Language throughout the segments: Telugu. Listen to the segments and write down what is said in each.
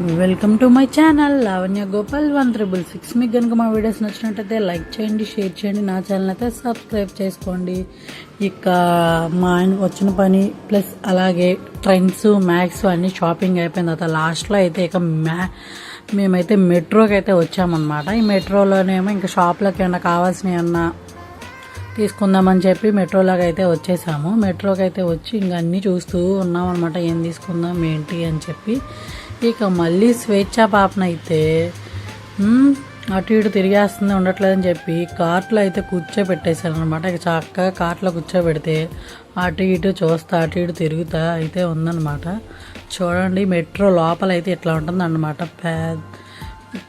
Welcome to my channel Lavanya Gopal one triple six మీకు కనుక మా వీడియోస్ నచ్చినట్టయితే లైక్ చేయండి షేర్ చేయండి. నా ఛానల్ అయితే సబ్స్క్రైబ్ చేసుకోండి. ఇక మా ఆయన వచ్చిన పని ప్లస్ అలాగే ట్రెండ్స్ మ్యాక్స్ అన్నీ షాపింగ్ అయిపోయిన తర్వాత లాస్ట్లో అయితే ఇక మ్యా మేమైతే మెట్రోకి అయితే వచ్చామన్నమాట. ఈ మెట్రోలోనేమో ఇంకా షాప్లోకి ఏమన్నా కావాల్సినవి అన్నా తీసుకుందామని చెప్పి మెట్రోలాగా అయితే వచ్చేసాము. మెట్రోకి అయితే వచ్చి ఇంక అన్నీ చూస్తూ ఉన్నాం అనమాట ఏం తీసుకుందాం ఏంటి అని చెప్పి. ఇక మళ్ళీ స్వేచ్ఛ పాపన అయితే అటు ఇటు తిరిగేస్తుంది ఉండట్లేదని చెప్పి కార్ట్లో అయితే కూర్చోబెట్టేశాను అనమాట ఇక చక్కగా కార్ట్లో కూర్చోబెడితే అటు ఇటు చూస్తా అటు ఇటు తిరుగుతా అయితే ఉందన్నమాట. చూడండి మెట్రో లోపల అయితే ఇట్లా ఉంటుంది పే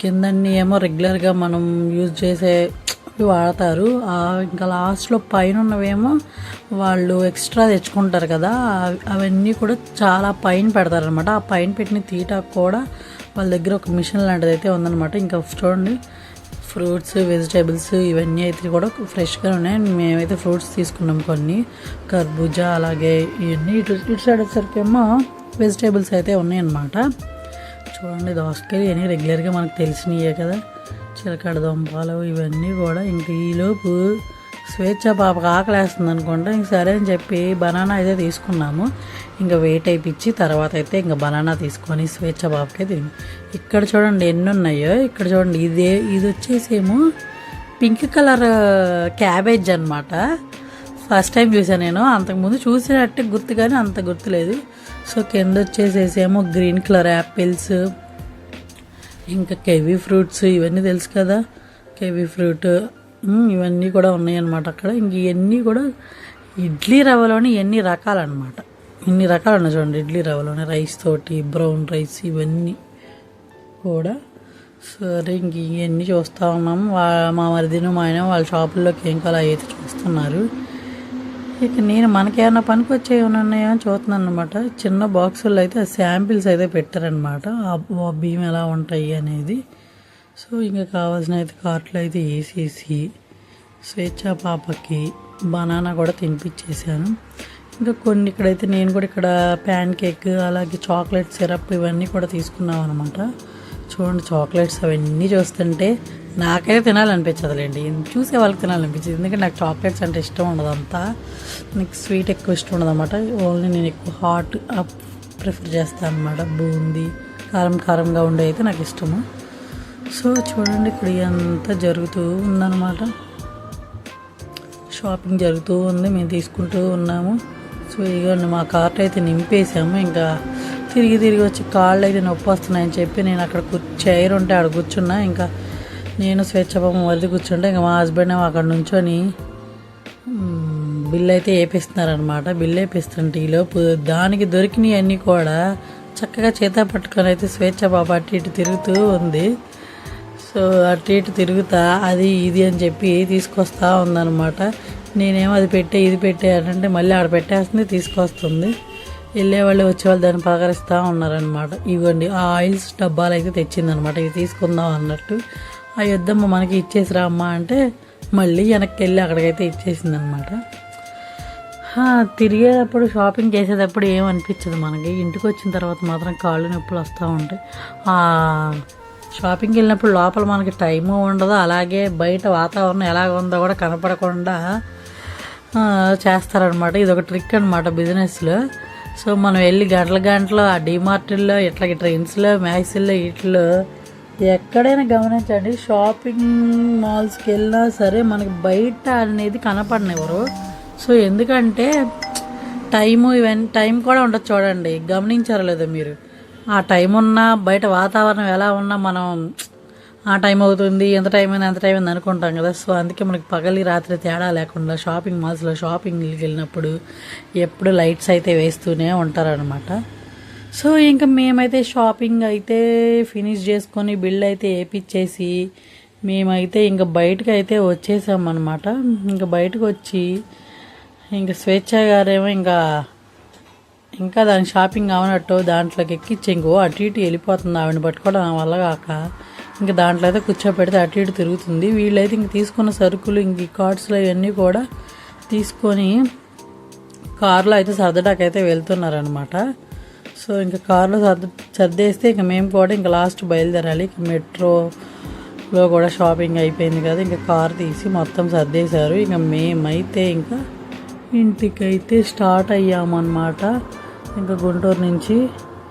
కిందన్నీ ఏమో రెగ్యులర్గా మనం యూజ్ చేసే ఇవి వాడతారు. ఇంకా లాస్ట్లో పైన ఉన్నవేమో వాళ్ళు ఎక్స్ట్రా తెచ్చుకుంటారు కదా. అవన్నీ కూడా చాలా పైన పెడతారనమాట ఆ పైన పెట్టిన తీటాకు కూడా వాళ్ళ దగ్గర ఒక మిషన్ లాంటిది అయితే ఉందన్నమాట. ఇంకా చూడండి ఫ్రూట్స్ వెజిటేబుల్స్ ఇవన్నీ అయితే కూడా ఫ్రెష్గా ఉన్నాయి. మేమైతే ఫ్రూట్స్ తీసుకున్నాం కొన్ని. కర్బూజా అలాగే ఇవన్నీ ఇటు ఇటు సైడ్ వచ్చేసరికి ఏమో వెజిటేబుల్స్ అయితే ఉన్నాయన్నమాట. చూడండి దోసకాయలు ఇవన్నీ రెగ్యులర్గా మనకు తెలిసినయే కదా. చిలకడ దుంపలు ఇవన్నీ కూడా ఇంక ఈలోపు స్వేచ్ఛ పాపకు ఆకలేస్తుంది అనుకుంటా. ఇంక సరే అని చెప్పి బనానా అయితే తీసుకున్నాము. ఇంకా వెయిట్ అయిపించి తర్వాత అయితే ఇంకా బనానా తీసుకొని స్వేచ్ఛ పాపకే తిని. ఇక్కడ చూడండి ఎన్ని ఉన్నాయో. ఇక్కడ చూడండి ఇదే ఇది వచ్చేసేమో పింక్ కలర్ క్యాబేజ్ అనమాట ఫస్ట్ టైం చూసాను నేను. అంతకుముందు చూసినట్టే గుర్తు కానీ అంత గుర్తులేదు. సో కింద వచ్చేసేసేమో గ్రీన్ కలర్ యాపిల్స్ ఇంకా కెవీ ఫ్రూట్స్ ఇవన్నీ తెలుసు కదా. కెవీ ఫ్రూట్ ఇవన్నీ కూడా ఉన్నాయన్నమాట అక్కడ. ఇంక ఇవన్నీ కూడా ఇడ్లీ రవ్వలోని ఎన్ని రకాలన్నమాట. ఇన్ని రకాలు ఉన్నాయి చూడండి. ఇడ్లీ రవ్వలోని రైస్ తోటి బ్రౌన్ రైస్ ఇవన్నీ కూడా. సరే ఇంక ఇవన్నీ చూస్తూ ఉన్నాము. మా మరిదిను మా ఆయన వాళ్ళ షాపుల్లోకి ఏం కాలం అయితే చూస్తున్నారు ఇక నేను మనకేమైనా పనికి వచ్చే ఏమైనా ఉన్నాయా అని చూస్తున్నాను అనమాట చిన్న బాక్సుల్లో అయితే శాంపిల్స్ అయితే పెట్టారనమాట ఆ బియ్యం ఎలా ఉంటాయి అనేది. సో ఇంకా కావాల్సిన అయితే కార్ట్లో అయితే వేసేసి స్వేచ్ఛ పాపకి బనానా కూడా తినిపించేసాను ఇంకా కొన్ని ఇక్కడైతే నేను కూడా ఇక్కడ ప్యాన్ కేక్ అలాగే చాక్లెట్ సిరప్ ఇవన్నీ కూడా తీసుకున్నాం అనమాట చూడండి చాక్లెట్స్ అవన్నీ చూస్తుంటే నాకైతే తినాలనిపించదులేండి. చూసే వాళ్ళకి తినాలనిపించింది. ఎందుకంటే నాకు చాక్లెట్స్ అంటే ఇష్టం ఉండదు అంతా. నాకు స్వీట్ ఎక్కువ ఇష్టం ఉండదు అనమాట ఓన్లీ నేను ఎక్కువ హాట్ ప్రిఫర్ చేస్తాను అనమాట బూందీ కారం కారంగా ఉండే అయితే నాకు ఇష్టము. సో చూడండి ఇక్కడ అంతా జరుగుతూ ఉందన్నమాట. షాపింగ్ జరుగుతూ ఉంది. మేము తీసుకుంటూ ఉన్నాము. సో ఇదిగోండి మా కార్ట్ అయితే నింపేసాము. ఇంకా తిరిగి తిరిగి వచ్చి కాళ్ళు అయితే నొప్పి వస్తున్నాయని చెప్పి నేను అక్కడ చైర్ ఉంటే అక్కడ కూర్చున్నా. ఇంకా నేను స్వేచ్ఛపం వదిలి కూర్చుంటే ఇంకా మా హస్బెండ్ ఏమో అక్కడ నుంచొని బిల్ అయితే వేపిస్తున్నారనమాట బిల్ వేపిస్తుంటే ఈలోపు దానికి దొరికినవి అన్నీ కూడా చక్కగా చేత పట్టుకొని అయితే స్వేచ్ఛ బాబా అటు ఇటు తిరుగుతూ ఉంది. సో అటు ఇటు తిరుగుతా అది ఇది అని చెప్పి తీసుకొస్తా ఉందన్నమాట. నేనేమో అది పెట్టే ఇది పెట్టే అంటే మళ్ళీ ఆడ పెట్టేస్తుంది తీసుకొస్తుంది. వెళ్ళే వాళ్ళు దాన్ని పలకరిస్తూ ఉన్నారనమాట ఇవ్వండి ఆ ఆయిల్స్ డబ్బాలు అయితే తెచ్చిందనమాట ఇవి తీసుకుందాం అన్నట్టు. ఆ యుద్ధమ్మ మనకి ఇచ్చేసిరా అమ్మా అంటే మళ్ళీ వెనక్కి వెళ్ళి అక్కడికైతే ఇచ్చేసింది అనమాట తిరిగేటప్పుడు షాపింగ్ చేసేటప్పుడు ఏం అనిపించదు మనకి. ఇంటికి వచ్చిన తర్వాత మాత్రం కాళ్ళు నొప్పులు వస్తూ ఉంటాయి. షాపింగ్కి వెళ్ళినప్పుడు లోపల మనకి టైము ఉండదు. అలాగే బయట వాతావరణం ఎలాగ ఉందో కూడా కనపడకుండా చేస్తారనమాట ఇది ఒక ట్రిక్ అనమాట బిజినెస్లో సో మనం వెళ్ళి గంటల గంటలు ఆ డిమార్ట్లో ఇట్లా ట్రైన్స్లో మ్యాక్సిల్లో వీటిలో ఎక్కడైనా గమనించండి. షాపింగ్ మాల్స్కి వెళ్ళినా సరే మనకి బయట అనేది కనపడనివ్వరు సో ఎందుకంటే టైము ఇవన్నీ టైం కూడా ఉండదు చూడండి. గమనించారు లేదా మీరు. ఆ టైం ఉన్నా బయట వాతావరణం ఎలా ఉన్నా మనం ఆ టైం అవుతుంది ఎంత టైం అయింది ఎంత టైం అయింది అనుకుంటాం కదా. సో అందుకే మనకి పగలి రాత్రి తేడా లేకుండా షాపింగ్ మాల్స్లో షాపింగ్కి వెళ్ళినప్పుడు ఎప్పుడు లైట్స్ అయితే వేస్తూనే ఉంటారనమాట సో ఇంకా మేమైతే షాపింగ్ అయితే ఫినిష్ చేసుకొని బిల్ అయితే వేపిచ్చేసి మేమైతే ఇంకా బయటకు అయితే వచ్చేసామన్నమాట. ఇంకా బయటకు వచ్చి ఇంకా స్వేచ్ఛ గారేమో ఇంకా ఇంకా దాని షాపింగ్ అవనట్టు దాంట్లోకి ఎక్కించి ఇంకో అటు ఇటు వెళ్ళిపోతుంది ఆవిడని పట్టుకోవడం వల్ల కాక. ఇంకా దాంట్లో అయితే కూర్చోపెడితే అటు ఇటు తిరుగుతుంది. వీళ్ళైతే ఇంక తీసుకున్న సరుకులు ఇంక కార్డ్స్లో ఇవన్నీ కూడా తీసుకొని కారులో అయితే సర్దడాకైతే వెళ్తున్నారనమాట సో ఇంకా కారులో సర్ద సర్దేస్తే ఇంకా మేము కూడా ఇంకా లాస్ట్ బయలుదేరాలి. ఇంకా మెట్రోలో కూడా షాపింగ్ అయిపోయింది కదా ఇంకా కార్ తీసి మొత్తం సర్దేశారు. ఇంకా మేమైతే ఇంకా ఇంటికైతే స్టార్ట్ అయ్యామన్నమాట. ఇంకా గుంటూరు నుంచి